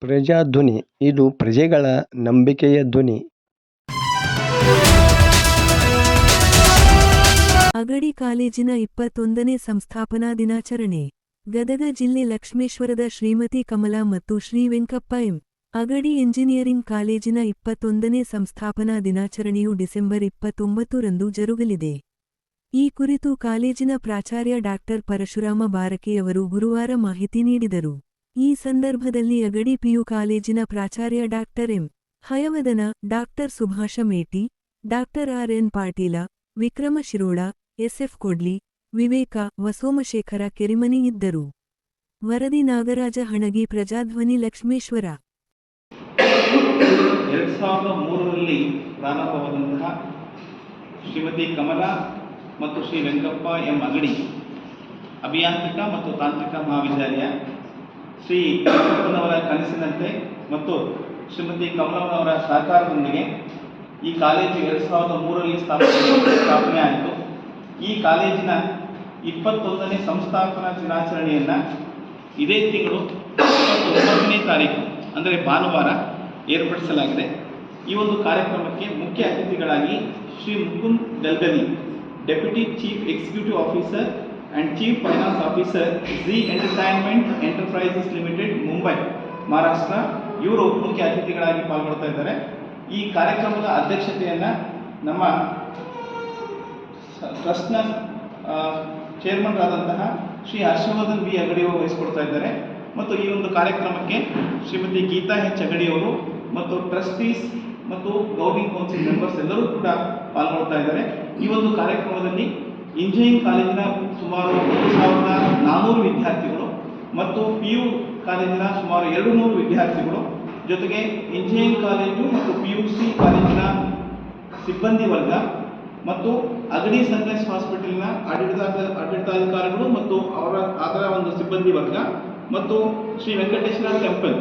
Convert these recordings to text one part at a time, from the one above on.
ಪ್ರಜಾಧ್ವನಿ, ಇದು ಪ್ರಜೆಗಳ ನಂಬಿಕೆಯ ಧ್ವನಿ. ಅಗಡಿ ಕಾಲೇಜಿನ ಇಪ್ಪತ್ತೊಂದನೇ ಸಂಸ್ಥಾಪನಾ ದಿನಾಚರಣೆ. ಗದಗ ಜಿಲ್ಲೆ ಲಕ್ಷ್ಮೇಶ್ವರದ ಶ್ರೀಮತಿ ಕಮಲಾ ಮತ್ತು ಶ್ರೀ ವೆಂಕಪ್ಪ ಎಂ. ಅಗಡಿ ಎಂಜಿನಿಯರಿಂಗ್ ಕಾಲೇಜಿನ ಇಪ್ಪತ್ತೊಂದನೇ ಸಂಸ್ಥಾಪನಾ ದಿನಾಚರಣೆಯು ಡಿಸೆಂಬರ್ ಇಪ್ಪತ್ತೊಂಬತ್ತರಂದು ಜರುಗಲಿದೆ. ಈ ಕುರಿತು ಕಾಲೇಜಿನ ಪ್ರಾಚಾರ್ಯ ಡಾಕ್ಟರ್ ಪರಶುರಾಮ ಬಾರಕೆಯವರು ಗುರುವಾರ ಮಾಹಿತಿ ನೀಡಿದರು. ಈ ಸಂದರ್ಭದಲ್ಲಿ ಅಗಡಿ ಪಿಯು ಕಾಲೇಜಿನ ಪ್ರಾಚಾರ್ಯ doctor M. Hayavadana doctor Subhash Meti doctor R. N. Patil, Vikram Shirol SF Kodli, Vivek, ವಸೋಮಶೇಖರ Kerimani ಇದ್ದರು. ವರದಿ ನಾಗರಾಜ ಹಣಗಿ, ಪ್ರಜಾಧ್ವನಿ ಲಕ್ಷ್ಮೇಶ್ವರ. ಎರಡು ಸಾವಿರದ ಮೂರರಲ್ಲಿ ಪ್ರಾರಂಭವಾದಂತಹ ಶ್ರೀಮತಿ ಕಮಲಾ ಮತ್ತು ಶ್ರೀ ವೆಂಕಪ್ಪ ಎಂ. ಅಗಡಿ, ಅಭಿಯಾಂತ್ರಿಕ ಮತ್ತು ತಾಂತ್ರಿಕ ಮಹಾವಿದ್ಯಾಲಯ. ಶ್ರೀ ಅವರ ಕನಸಿನಂತೆ ಮತ್ತು ಶ್ರೀಮತಿ ಕಮಲಮ್ಮನವರ ಸಹಕಾರದೊಂದಿಗೆ ಈ ಕಾಲೇಜು ಎರಡು ಸಾವಿರದ ಮೂರರಲ್ಲಿ ಸ್ಥಾಪನೆ ಆಯಿತು. ಈ ಕಾಲೇಜಿನ ಇಪ್ಪತ್ತೊಂದನೇ ಸಂಸ್ಥಾಪನಾ ದಿನಾಚರಣೆಯನ್ನು ಇದೇ ತಿಂಗಳು ಇಪ್ಪತ್ತೊಂಬತ್ತನೇ ತಾರೀಕು, ಅಂದರೆ ಭಾನುವಾರ ಏರ್ಪಡಿಸಲಾಗಿದೆ. ಈ ಒಂದು ಕಾರ್ಯಕ್ರಮಕ್ಕೆ ಮುಖ್ಯ ಅತಿಥಿಗಳಾಗಿ Shri Mukund Galgali deputy chief executive officer and chief finance officer Zee entertainment enterprises limited Mumbai Maharashtra ಇವರು ಮುಖ್ಯ ಅತಿಥಿಗಳಾಗಿ ಪಾಲ್ಗೊಳ್ತಾ ಇದ್ದಾರೆ. ಈ ಕಾರ್ಯಕ್ರಮದ ಅಧ್ಯಕ್ಷತೆಯನ್ನು ನಮ್ಮ ಟ್ರಸ್ಟ್ನ ಚೇರ್ಮನ್ ಚೇರ್ಮನ್ರಾದಂತಹ ಶ್ರೀ ಹರ್ಷವರ್ಧನ್ ಬಿ ಅಗಡಿಯವರು ವಹಿಸಿಕೊಡ್ತಾ ಇದ್ದಾರೆ. ಮತ್ತು ಈ ಒಂದು ಕಾರ್ಯಕ್ರಮಕ್ಕೆ ಶ್ರೀಮತಿ ಗೀತಾ ಹೆಚ್ ಅಗಡಿಯವರು ಮತ್ತು ಟ್ರಸ್ಟೀಸ್ ಮತ್ತು ಗೌರ್ನಿಂಗ್ ಕೌನ್ಸಿಲ್ ಮೆಂಬರ್ಸ್ ಎಲ್ಲರೂ ಕೂಡ ಪಾಲ್ಗೊಳ್ತಾ ಇದ್ದಾರೆ. ಈ ಒಂದು ಕಾರ್ಯಕ್ರಮದಲ್ಲಿ ಇಂಜಿನಿಯರಿಂಗ್ ಕಾಲೇಜಿನ ಸುಮಾರು ಒಂದು ಸಾವಿರದ ನಾನ್ನೂರು ವಿದ್ಯಾರ್ಥಿಗಳು ಮತ್ತು ಪಿ ಯು ಕಾಲೇಜಿನ ಸುಮಾರು ಎರಡು ನೂರು ವಿದ್ಯಾರ್ಥಿಗಳು, ಜೊತೆಗೆ ಇಂಜಿನಿಯರಿಂಗ್ ಕಾಲೇಜು ಮತ್ತು ಪಿ ಯು ಸಿ ಕಾಲೇಜಿನ ಸಿಬ್ಬಂದಿ ವರ್ಗ ಮತ್ತು ಅಗಡಿ ಸನ್ರೈಸ್ ಹಾಸ್ಪಿಟಲ್ನ ಆಡಳಿತ ಆಡಳಿತಾಧಿಕಾರಿಗಳು ಮತ್ತು ಅವರ, ಅದರ ಒಂದು ಸಿಬ್ಬಂದಿ ವರ್ಗ ಮತ್ತು ಶ್ರೀ ವೆಂಕಟೇಶ್ವರ ಟೆಂಪಲ್.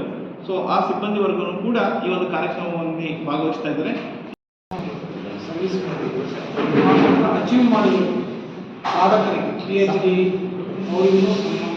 ಸೊ ಆ ಸಿಬ್ಬಂದಿ ವರ್ಗನೂ ಕೂಡ ಈ ಒಂದು ಕಾರ್ಯಕ್ರಮವನ್ನು ಭಾಗವಹಿಸ್ತಾ ಇದ್ದಾರೆ. ಅಚೀವ್ ಮಾಡಲು ಸಾಧಕರಿಗೆ ಪಿ ಎಚ್ ಡಿ ಅವರಿಗೂ ನಮ್ಮ